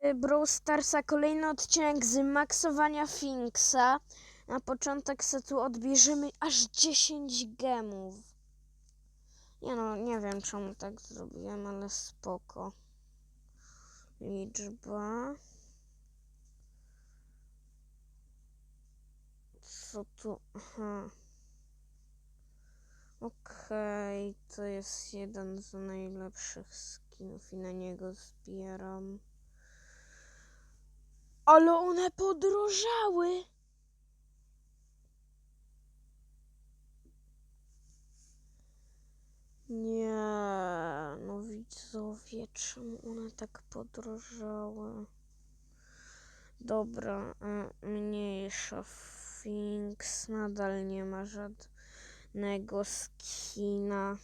Brawl Starsa kolejny odcinek z maksowania Finksa. Na początek setu odbierzemy aż 10 gemów. Nie no, nie wiem czemu tak zrobiłem, ale spoko. Liczba. Co tu? Aha. Okej, to jest jeden z najlepszych skinów i na niego zbieram. Ale one podrożały. Nie, no widzowie, czemu one tak podrożały? Dobra, e, mniejsza. Finks nadal nie ma żadnego skina.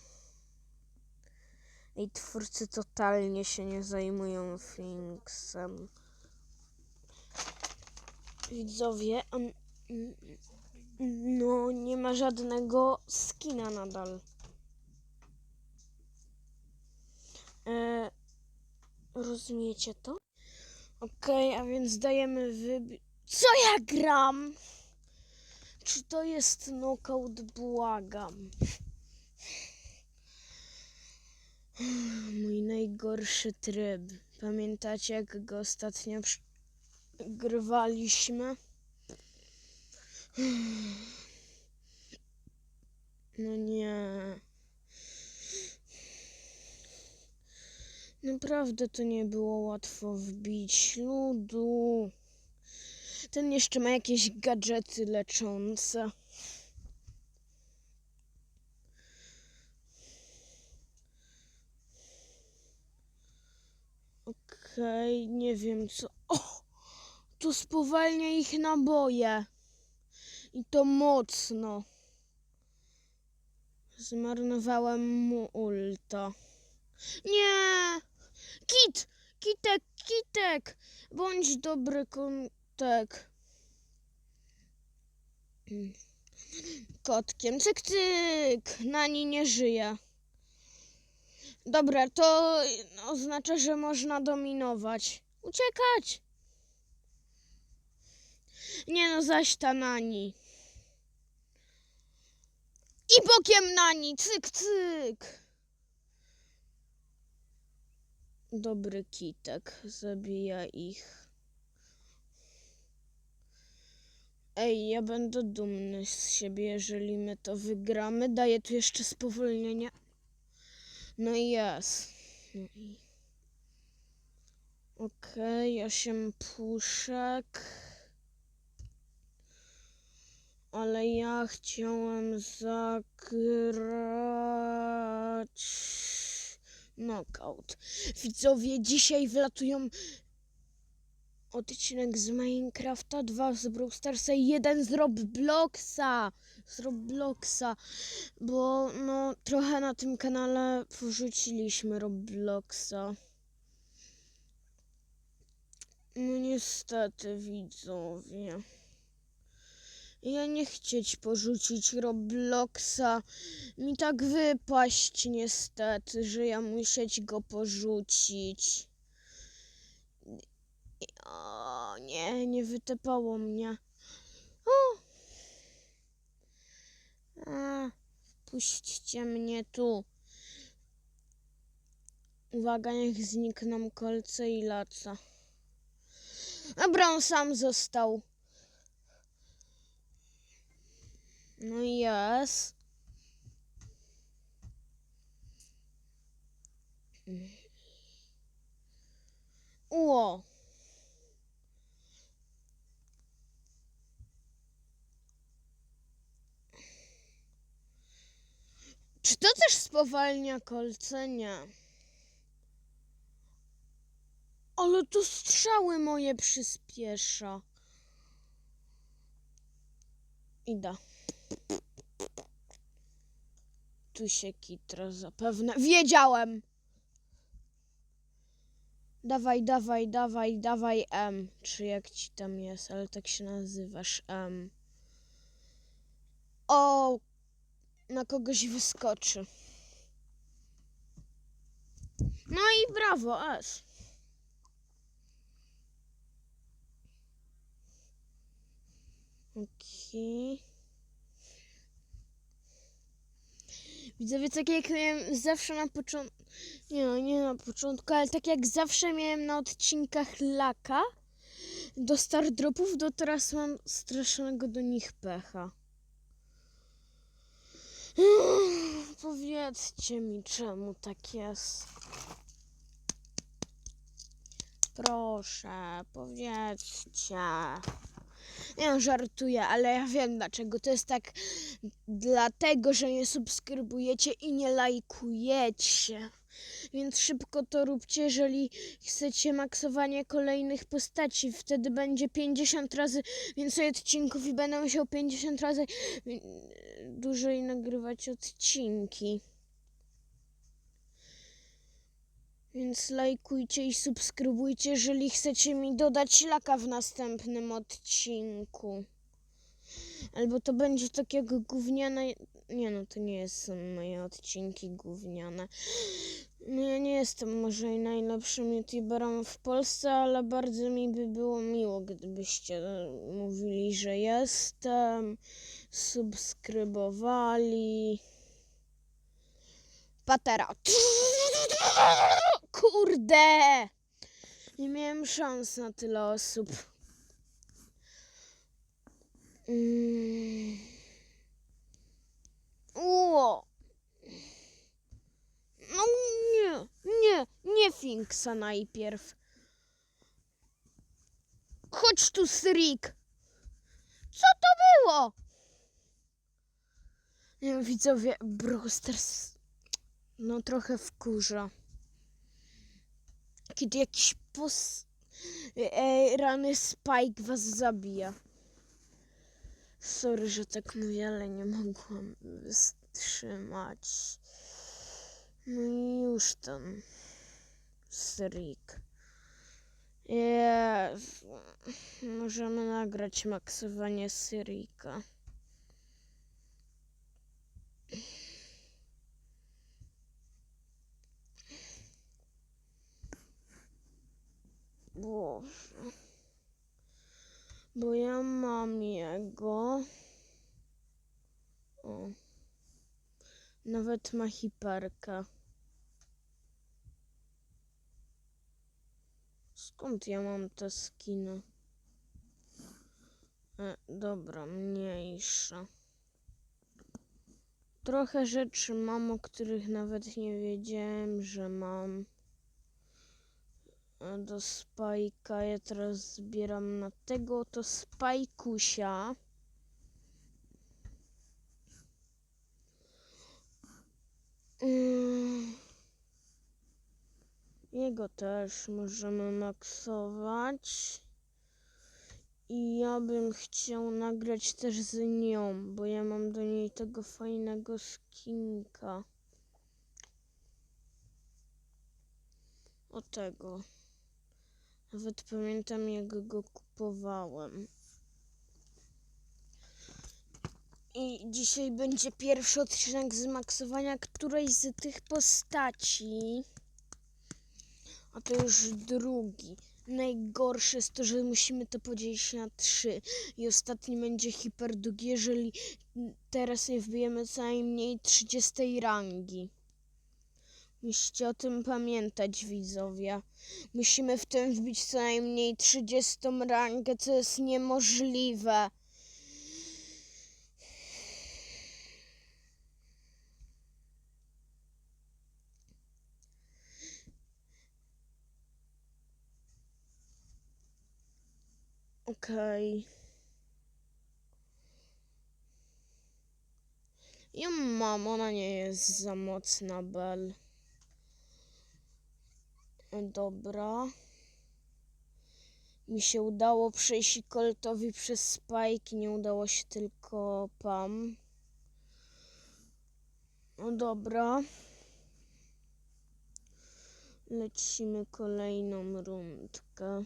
I twórcy totalnie się nie zajmują Finksem. Widzowie, no nie ma żadnego skina nadal. E, rozumiecie to? Okej, a więc dajemy wybi... Co ja gram? Czy to jest knockout? Błagam. Mój najgorszy tryb. Pamiętacie, jak go ostatnio przy- grywaliśmy? No nie. Naprawdę to nie było łatwo wbić ludu. Ten jeszcze ma jakieś gadżety leczące. Okej, nie wiem co. O! Tu spowalnia ich naboje. I to mocno. Zmarnowałem mu ulta. Nie! Kit! Kitek, kitek! Bądź dobry kontek. Kotkiem. Cyk, cyk! Nani nie żyje. Dobra, to oznacza, że można dominować. Uciekać! Nie no, zaś ta Nani. I bokiem Nani! Cyk, cyk! Dobry kitek, zabija ich. Ej, ja będę dumny z siebie, jeżeli my to wygramy. Daję tu jeszcze spowolnienie. No i jest. No. Okej, osiem puszek. Ale ja chciałem zagrać knockout. Widzowie, dzisiaj wlatują odcinek z Minecrafta, dwa z Brawl i jeden z Robloxa. Z Robloxa, bo no trochę na tym kanale porzuciliśmy Robloxa. No niestety, widzowie. Ja nie chcieć porzucić Robloxa. Mi tak wypaść niestety, że ja musieć go porzucić. O, nie, nie wytepało mnie. O! A, puśćcie mnie tu. Uwaga, niech znikną kolce i laca. On sam został. No jest. Ło. Czy to też spowalnia kolce? Nie. Ale to strzały moje przyspiesza. Idę. Tu się kitra zapewne. Wiedziałem! Dawaj, dawaj, dawaj, dawaj M. Czy jak ci tam jest, ale tak się nazywasz M. O! Na kogoś wyskoczy. No i brawo, S. Okej. Okay. Widzowie, tak jak miałem zawsze na początku, nie no, nie na początku, ale tak jak zawsze miałem na odcinkach laka do star dropów, do teraz mam strasznego do nich pecha. Powiedzcie mi, czemu tak jest. Proszę, powiedzcie. Nie no, żartuję, ale ja wiem dlaczego. To jest tak dlatego, że nie subskrybujecie i nie lajkujecie. Więc szybko to róbcie, jeżeli chcecie maksowanie kolejnych postaci. Wtedy będzie 50 razy więcej odcinków i będę musiał 50 razy dłużej nagrywać odcinki. Więc lajkujcie i subskrybujcie, jeżeli chcecie mi dodać laka w następnym odcinku. Albo to będzie tak jak gówniane. Nie no, to nie są moje odcinki gówniane. No ja nie jestem może i najlepszym youtuberem w Polsce, ale bardzo mi by było miło, gdybyście mówili, że jestem, subskrybowali. Patera. Kurde! Nie miałem szans na tyle osób. Mm. Ło! No nie, nie, nie Finksa najpierw. Chodź tu, Srik. Co to było? Nie wiem, widzowie, Brewsters no trochę wkurza. Kiedy jakiś pos... E, rany Spike was zabija. Sorry, że tak mówię, ale nie mogłam wstrzymać. No i już ten Strik. Jezu. Możemy nagrać maksowanie Syrika. Boże. Bo ja mam jego. O. Nawet ma hiperkę. Skąd ja mam te skiny? E, dobra, mniejsza. Trochę rzeczy mam, o których nawet nie wiedziałem, że mam. Do spajka ja teraz zbieram na tego to spajkusia. Ym. Jego też możemy maksować. I ja bym chciał nagrać też z nią, bo ja mam do niej tego fajnego skinka. O tego. Nawet pamiętam jak go kupowałem. I dzisiaj będzie pierwszy odcinek z maksowania którejś z tych postaci. A to już drugi. Najgorsze jest to, że musimy to podzielić na trzy. I ostatni będzie hiperdługi, jeżeli teraz nie wbijemy co najmniej 30 rangi. Musicie o tym pamiętać, widzowie. Musimy w tym wbić co najmniej 30 rangę, co jest niemożliwe. Okej. Ja mam, ona nie jest za mocna, Bel. Dobra. Mi się udało przejść Coltowi przez Spike, nie udało się tylko Pam. No dobra. Lecimy kolejną rundkę.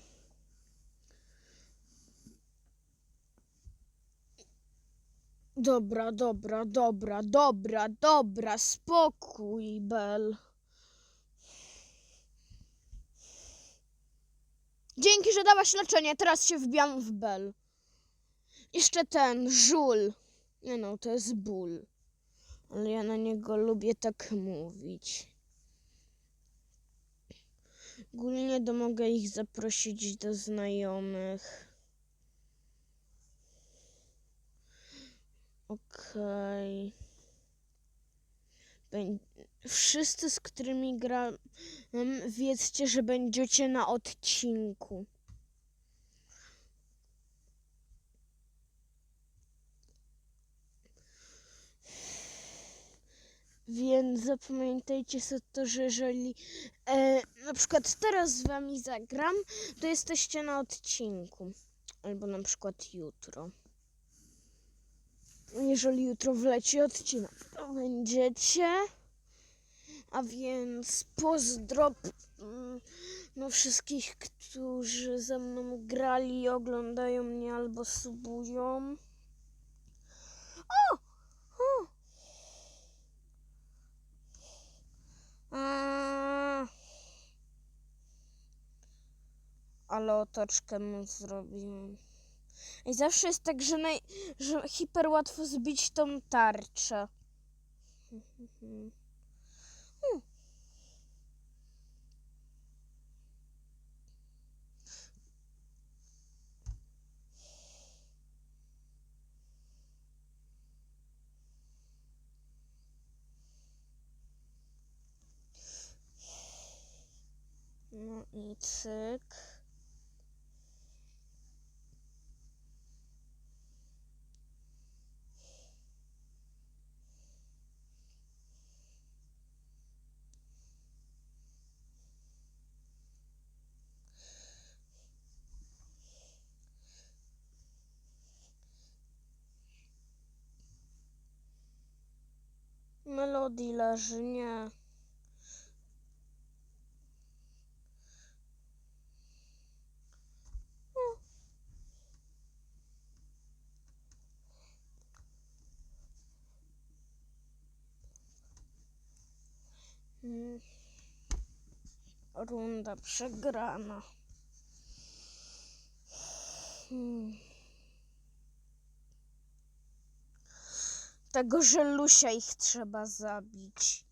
Dobra, dobra, dobra, dobra, dobra, spokój, Bel. Dzięki, że dałaś leczenie, teraz się wbijam w Bel. Jeszcze ten, żul. Nie no, to jest ból. Ale ja na niego lubię tak mówić. Ogólnie to mogę ich zaprosić do znajomych. Okej. Bę- Wszyscy, z którymi gram, wiedzcie, że będziecie na odcinku. Więc zapamiętajcie sobie to, że jeżeli e, na przykład teraz z wami zagram, to jesteście na odcinku. Albo na przykład jutro. Jeżeli jutro wleci odcinek, to będziecie. A więc pozdro mm, no wszystkich, którzy ze mną grali, oglądają mnie albo subują. O! o! A. Ale otoczkę mu zrobiłem. I zawsze jest tak, że, naj, że hiper łatwo zbić tą tarczę. Hmm. No i cyk. Melodii leży, nie. Runda przegrana. Hmm. Tego żelusia ich trzeba zabić.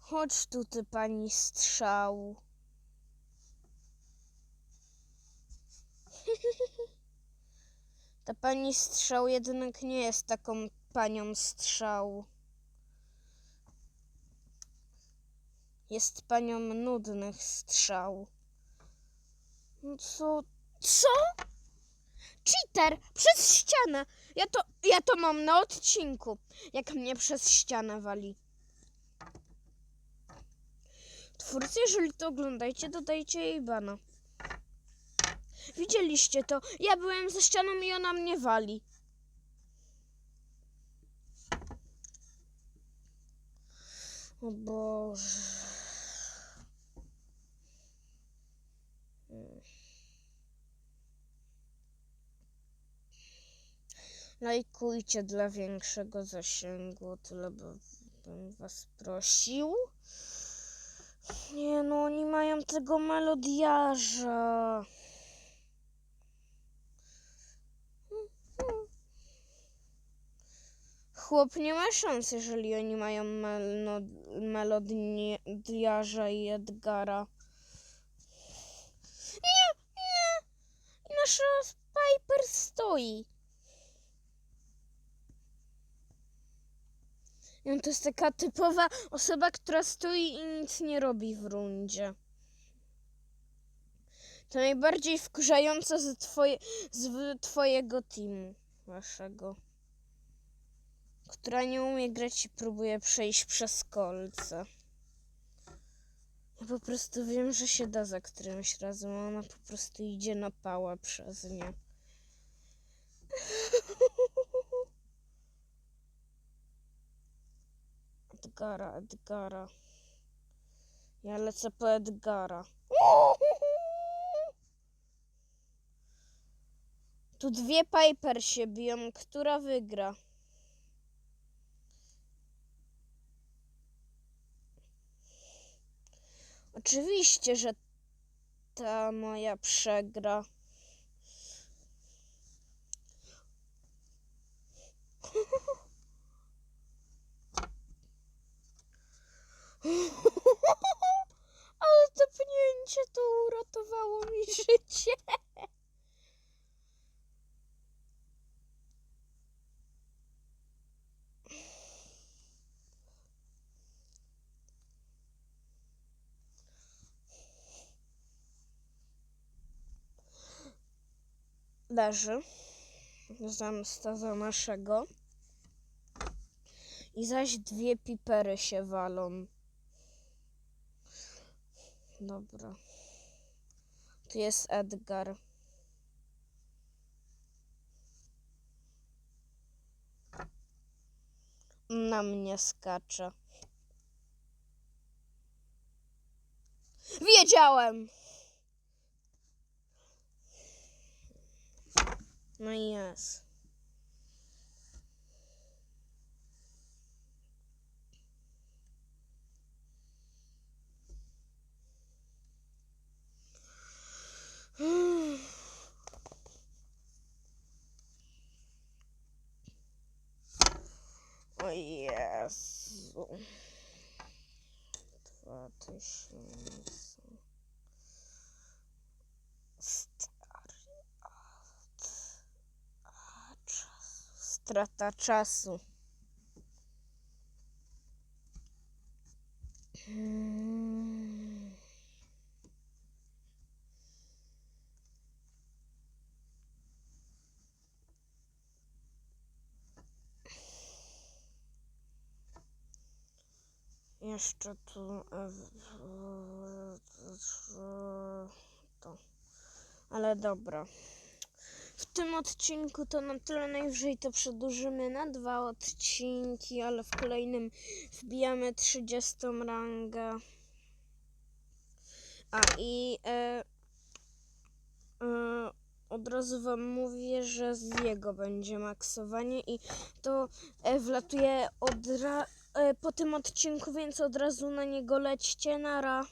Chodź tu, ty pani strzał. Ta pani strzał jednak nie jest taką panią strzał. Jest panią nudnych strzał. No co? Co? Cheater! Przez ścianę! Ja to, ja to mam na odcinku, jak mnie przez ścianę wali. Twórcy, jeżeli to oglądajcie, dodajcie jej bana. Widzieliście to? Ja byłem za ścianą i ona mnie wali. O Boże. Lajkujcie dla większego zasięgu, tyle by, bym was prosił. Nie no, oni mają tego melodiarza. Chłop nie ma szans, jeżeli oni mają melo, melodiarza i Edgara. Nie, nie! Nasza Piper stoi. I to jest taka typowa osoba, która stoi i nic nie robi w rundzie. To najbardziej wkurzające z, twoje, z twojego teamu, waszego. Która nie umie grać i próbuje przejść przez kolce. Ja po prostu wiem, że się da za którymś razem, a ona po prostu idzie na pałę przez nie. Edgara, Edgara. Ja lecę po Edgara. Tu dwie Piper się biją. Która wygra? Oczywiście, że ta moja przegra. Ale tepnięcie to uratowało mi życie. Leży. Zemsta za naszego. I zaś dwie pipery się walą. Dobra. Tu jest Edgar. Na mnie skacze. Wiedziałem! No i jest. O Jezu. Dwa tysiące. Stary ad. A czasu. Strata czasu. Jeszcze tu e, to. Ale dobra. W tym odcinku to na tyle najwyżej to przedłużymy na dwa odcinki, ale w kolejnym wbijamy 30 rangę. A i e, e, od razu wam mówię, że z jego będzie maksowanie i to e, wlatuje od ra- e, po tym odcinku, więc od razu na niego lećcie. Nara.